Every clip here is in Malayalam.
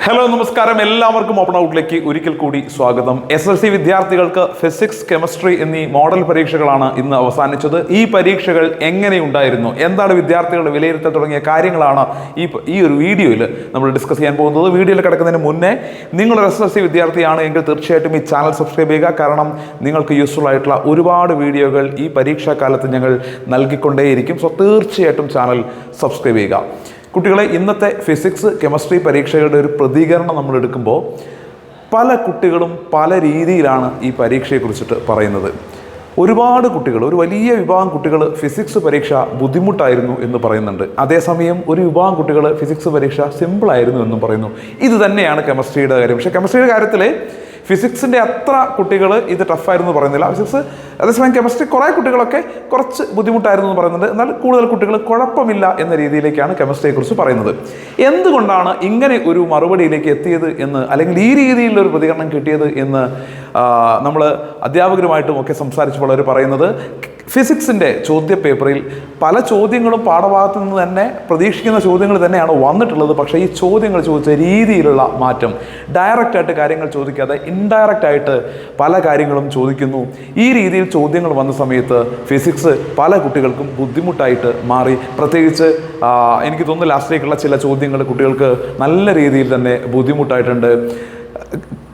ഹലോ നമസ്കാരം. എല്ലാവർക്കും ഓപ്പൺ ഔട്ടിലേക്ക് ഒരിക്കൽ കൂടി സ്വാഗതം. എസ് എൽ സി വിദ്യാർത്ഥികൾക്ക് ഫിസിക്സ് കെമിസ്ട്രി എന്നീ മോഡൽ പരീക്ഷകളാണ് ഇന്ന് അവസാനിച്ചത്. ഈ പരീക്ഷകൾ എങ്ങനെയുണ്ടായിരുന്നു? എന്താണ് വിദ്യാർത്ഥികളുടെ വിലയിരുത്തൽ തുടങ്ങിയ കാര്യങ്ങളാണ് ഈ ഈ ഒരു വീഡിയോയിൽ നമ്മൾ ഡിസ്കസ് ചെയ്യാൻ പോകുന്നത്. വീഡിയോയിൽ കിടക്കുന്നതിന് മുന്നേ നിങ്ങളൊരു എസ് എൽ സി വിദ്യാർത്ഥിയാണ് എങ്കിൽ തീർച്ചയായിട്ടും ഈ ചാനൽ സബ്സ്ക്രൈബ് ചെയ്യുക. കാരണം നിങ്ങൾക്ക് യൂസ്ഫുൾ ആയിട്ടുള്ള ഒരുപാട് വീഡിയോകൾ ഈ പരീക്ഷാ കാലത്ത് ഞങ്ങൾ നൽകിക്കൊണ്ടേയിരിക്കും. സോ തീർച്ചയായിട്ടും ചാനൽ സബ്സ്ക്രൈബ് ചെയ്യുക. കുട്ടികളെ ഇന്നത്തെ ഫിസിക്സ് കെമിസ്ട്രി പരീക്ഷകളുടെ ഒരു പ്രതികരണം നമ്മൾ എടുക്കുമ്പോൾ പല കുട്ടികളും പല രീതിയിലാണ് ഈ പരീക്ഷയെക്കുറിച്ചിട്ട് പറയുന്നത്. ഒരുപാട് കുട്ടികൾ ഒരു വലിയ വിഭാഗം കുട്ടികൾ ഫിസിക്സ് പരീക്ഷ ബുദ്ധിമുട്ടായിരുന്നു എന്ന് പറയുന്നുണ്ട്. അതേസമയം ഒരു വിഭാഗം കുട്ടികൾ ഫിസിക്സ് പരീക്ഷ സിമ്പിളായിരുന്നു എന്നും പറയുന്നു. ഇത് തന്നെയാണ് കെമിസ്ട്രിയുടെ കാര്യം. പക്ഷേ കെമിസ്ട്രിയുടെ കാര്യത്തിൽ ഫിസിക്സിന്റെ അത്ര കുട്ടികൾ ഇത് ടഫായിരുന്നു പറയുന്നില്ല. ഫിസിക്സ് അതേസമയം കെമിസ്ട്രി കുറേ കുട്ടികളൊക്കെ കുറച്ച് ബുദ്ധിമുട്ടായിരുന്നു എന്ന് പറയുന്നുണ്ട്. എന്നാൽ കൂടുതൽ കുട്ടികൾ കുഴപ്പമില്ല എന്ന രീതിയിലേക്കാണ് കെമിസ്ട്രിയെക്കുറിച്ച് പറയുന്നത്. എന്തുകൊണ്ടാണ് ഇങ്ങനെ ഒരു മറുപടിയിലേക്ക് എത്തിയത് എന്ന് അല്ലെങ്കിൽ ഈ രീതിയിലുള്ള ഒരു പ്രതികരണം കിട്ടിയത് എന്ന് നമ്മൾ അധ്യാപകരുമായിട്ടും ഒക്കെ സംസാരിച്ചപ്പോൾ അവർ പറയുന്നത് ഫിസിക്സിന്റെ ചോദ്യ പേപ്പറിൽ പല ചോദ്യങ്ങളും പാഠഭാഗത്തു നിന്ന് തന്നെ പ്രതീക്ഷിക്കുന്ന ചോദ്യങ്ങൾ തന്നെയാണ് വന്നിട്ടുള്ളത്. പക്ഷേ ഈ ചോദ്യങ്ങൾ ചോദിച്ച രീതിയിലുള്ള മാറ്റം ഡയറക്റ്റ് ആയിട്ട് കാര്യങ്ങൾ ചോദിക്കാതെ ഇൻഡയറക്റ്റ് ആയിട്ട് പല കാര്യങ്ങളും ചോദിക്കുന്നു. ഈ രീതിയിൽ ചോദ്യങ്ങൾ വന്ന സമയത്ത് ഫിസിക്സ് പല കുട്ടികൾക്കും ബുദ്ധിമുട്ടായിട്ട് മാറി. പ്രത്യേകിച്ച് എനിക്ക് തോന്നുന്നു ലാസ്റ്റിലേക്കുള്ള ചില ചോദ്യങ്ങൾ കുട്ടികൾക്ക് നല്ല രീതിയിൽ തന്നെ ബുദ്ധിമുട്ടായിട്ടുണ്ട്.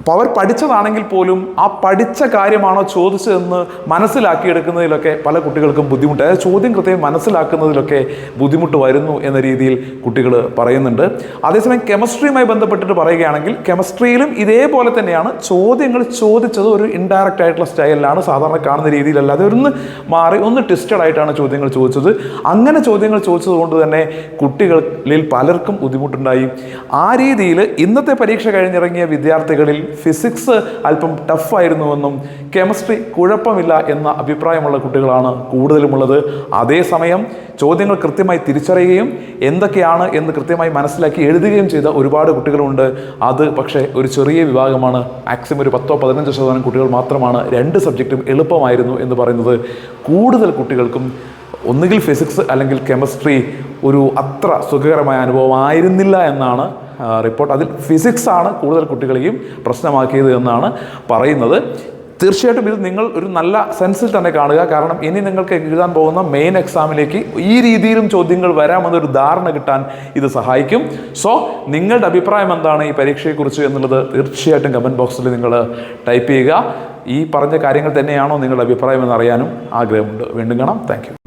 അപ്പോൾ അവർ പഠിച്ചതാണെങ്കിൽ പോലും ആ പഠിച്ച കാര്യമാണോ ചോദിച്ചതെന്ന് മനസ്സിലാക്കിയെടുക്കുന്നതിലൊക്കെ പല കുട്ടികൾക്കും ബുദ്ധിമുട്ട്. അതായത് ചോദ്യം കൃത്യം മനസ്സിലാക്കുന്നതിലൊക്കെ ബുദ്ധിമുട്ട് വരുന്നു എന്ന രീതിയിൽ കുട്ടികൾ പറയുന്നുണ്ട്. അതേസമയം കെമിസ്ട്രിയുമായി ബന്ധപ്പെട്ടിട്ട് പറയുകയാണെങ്കിൽ കെമിസ്ട്രിയിലും ഇതേപോലെ തന്നെയാണ് ചോദ്യങ്ങൾ ചോദിച്ചത് ഒരു ഇൻഡയറക്റ്റ് ആയിട്ടുള്ള സ്റ്റൈലിലാണ് സാധാരണ കാണുന്ന രീതിയിലല്ലാതെ ഒന്ന് മാറി ഒന്ന് ട്വിസ്റ്റഡ് ആയിട്ടാണ് ചോദ്യങ്ങൾ ചോദിച്ചത്. അങ്ങനെ ചോദ്യങ്ങൾ ചോദിച്ചത് കൊണ്ട് തന്നെ കുട്ടികളിൽ പലർക്കും ബുദ്ധിമുട്ടുണ്ടായി. ആ രീതിയിൽ ഇന്നത്തെ പരീക്ഷ കഴിഞ്ഞിറങ്ങിയ വിദ്യാർത്ഥികളിൽ ഫിസിക്സ് അല്പം ടഫായിരുന്നുവെന്നും കെമിസ്ട്രി കുഴപ്പമില്ല എന്ന അഭിപ്രായമുള്ള കുട്ടികളാണ് കൂടുതലുമുള്ളത്. അതേസമയം ചോദ്യങ്ങൾ കൃത്യമായി തിരിച്ചറിയുകയും എന്തൊക്കെയാണ് എന്ന് കൃത്യമായി മനസ്സിലാക്കി എഴുതുകയും ചെയ്ത ഒരുപാട് കുട്ടികളുണ്ട്. അത് പക്ഷേ ഒരു ചെറിയ വിഭാഗമാണ്. മാക്സിമം ഒരു പത്തോ പതിനഞ്ചോ ശതമാനം കുട്ടികൾ മാത്രമാണ്. രണ്ട് സബ്ജക്റ്റും എളുപ്പമായിരുന്നു എന്ന് പറയുന്നത്. കൂടുതൽ കുട്ടികൾക്കും ഒന്നുകിൽ ഫിസിക്സ് അല്ലെങ്കിൽ കെമിസ്ട്രി ഒരു അത്ര സുഖകരമായ അനുഭവമായിരുന്നില്ല എന്നാണ് റിപ്പോർട്ട് അതിൽ ഫിസിക്സ് ആണ് കൂടുതൽ കുട്ടികളെയും പ്രശ്നമാക്കിയത് എന്നാണ് പറയുന്നത്. തീർച്ചയായിട്ടും ഇത് നിങ്ങൾ ഒരു നല്ല സെൻസിൽ തന്നെ കാണുക. കാരണം ഇനി നിങ്ങൾക്ക് എഴുതാൻ പോകുന്ന മെയിൻ എക്സാമിലേക്ക് ഈ രീതിയിലും ചോദ്യങ്ങൾ വരാമെന്നൊരു ധാരണ കിട്ടാൻ ഇത് സഹായിക്കും. സോ നിങ്ങളുടെ അഭിപ്രായം എന്താണ് ഈ പരീക്ഷയെക്കുറിച്ച് എന്നുള്ളത് തീർച്ചയായിട്ടും കമന്റ് ബോക്സിൽ നിങ്ങൾ ടൈപ്പ് ചെയ്യുക. ഈ പറഞ്ഞ കാര്യങ്ങൾ തന്നെയാണോ നിങ്ങളുടെ അഭിപ്രായം എന്നറിയാനും ആഗ്രഹമുണ്ട്. വീണ്ടും കാണാം. താങ്ക്